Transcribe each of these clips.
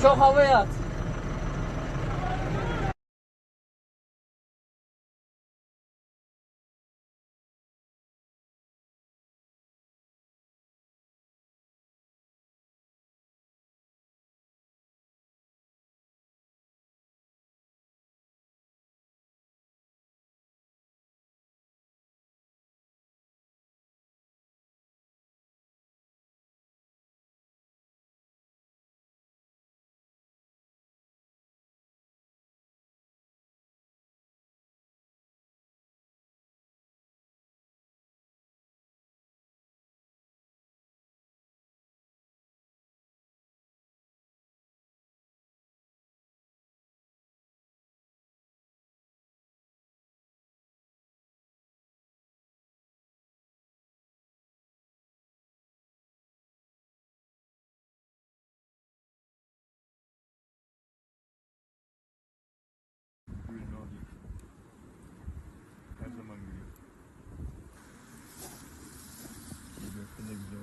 交话费啊 Bu gökte de güzel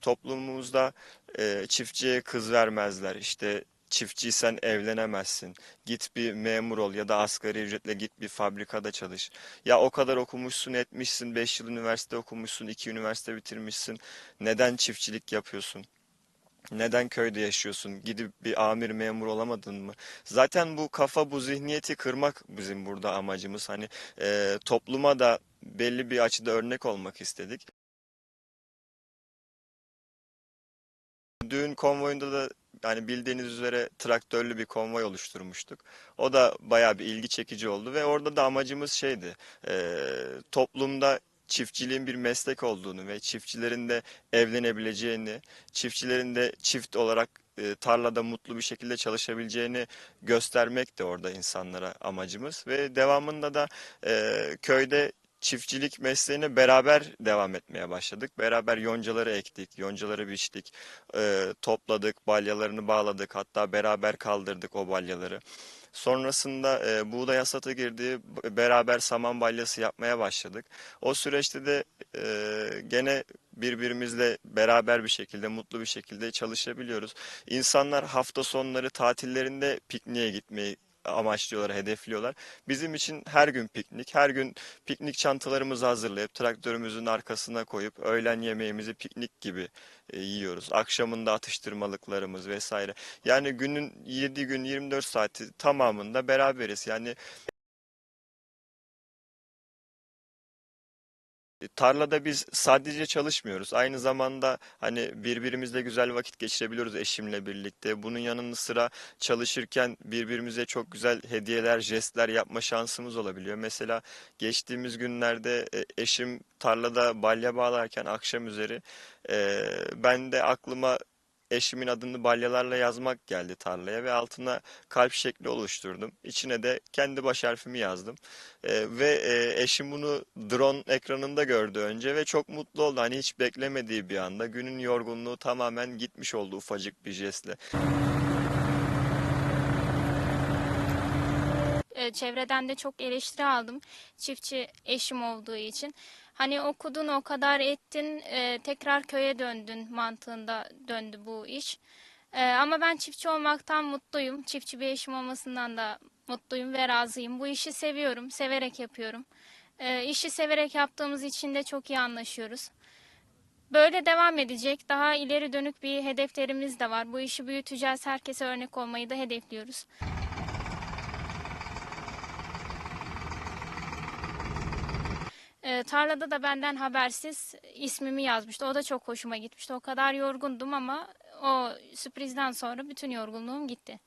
Toplumumuzda e, çiftçiye kız vermezler. İşte çiftçiysen evlenemezsin. Git bir memur ol ya da asgari ücretle git bir fabrikada çalış. Ya o kadar okumuşsun, etmişsin, 5 yıl üniversite okumuşsun, 2 üniversite bitirmişsin. Neden çiftçilik yapıyorsun? Neden köyde yaşıyorsun? Gidip bir amir memur olamadın mı? Zaten bu kafa, bu zihniyeti kırmak bizim burada amacımız. Hani e, topluma da belli bir açıda örnek olmak istedik. Düğün konvoyunda da yani bildiğiniz üzere traktörlü bir konvoy oluşturmuştuk. O da bayağı bir ilgi çekici oldu ve orada da amacımız şeydi. e, toplumda çiftçiliğin bir meslek olduğunu ve çiftçilerin de evlenebileceğini, çiftçilerin de çift olarak e, tarlada mutlu bir şekilde çalışabileceğini göstermek de orada insanlara amacımız. Ve devamında da e, köyde çiftçilik mesleğine beraber devam etmeye başladık. Beraber yoncaları ektik, yoncaları biçtik, e, topladık, balyalarını bağladık, hatta beraber kaldırdık o balyaları. Sonrasında e, buğday hasatı girdi, beraber saman balyası yapmaya başladık. O süreçte de e, gene birbirimizle beraber bir şekilde, mutlu bir şekilde çalışabiliyoruz. İnsanlar hafta sonları tatillerinde pikniğe gitmeyi amaçlıyorlar, hedefliyorlar. Bizim için her gün piknik, her gün piknik çantalarımızı hazırlayıp traktörümüzün arkasına koyup öğlen yemeğimizi piknik gibi e, yiyoruz. Akşamında atıştırmalıklarımız vesaire. Yani günün 7 gün 24 saati tamamında beraberiz. Yani Tarlada biz sadece çalışmıyoruz. Aynı zamanda hani birbirimizle güzel vakit geçirebiliyoruz eşimle birlikte. Bunun yanı sıra çalışırken birbirimize çok güzel hediyeler, jestler yapma şansımız olabiliyor. Mesela geçtiğimiz günlerde e, eşim tarlada balya bağlarken akşam üzeri e, ben de aklıma eşimin adını balyalarla yazmak geldi tarlaya ve altına kalp şekli oluşturdum. İçine de kendi baş harfimi yazdım. Ee, ve e, eşim bunu drone ekranında gördü önce ve çok mutlu oldu. Hani hiç beklemediği bir anda günün yorgunluğu tamamen gitmiş oldu ufacık bir jestle. E, çevreden de çok eleştiri aldım. Çiftçi eşim olduğu için. Hani okudun o kadar ettin e, tekrar köye döndün mantığında döndü bu iş. E, ama ben çiftçi olmaktan mutluyum. Çiftçi bir eşim olmasından da mutluyum ve razıyım. Bu işi seviyorum, severek yapıyorum. E, işi severek yaptığımız için de çok iyi anlaşıyoruz. Böyle devam edecek. Daha ileri dönük bir hedeflerimiz de var. Bu işi büyüteceğiz. Herkese örnek olmayı da hedefliyoruz. Ee, tarlada da benden habersiz ismimi yazmıştı. O da çok hoşuma gitmişti. O kadar yorgundum ama o sürprizden sonra bütün yorgunluğum gitti.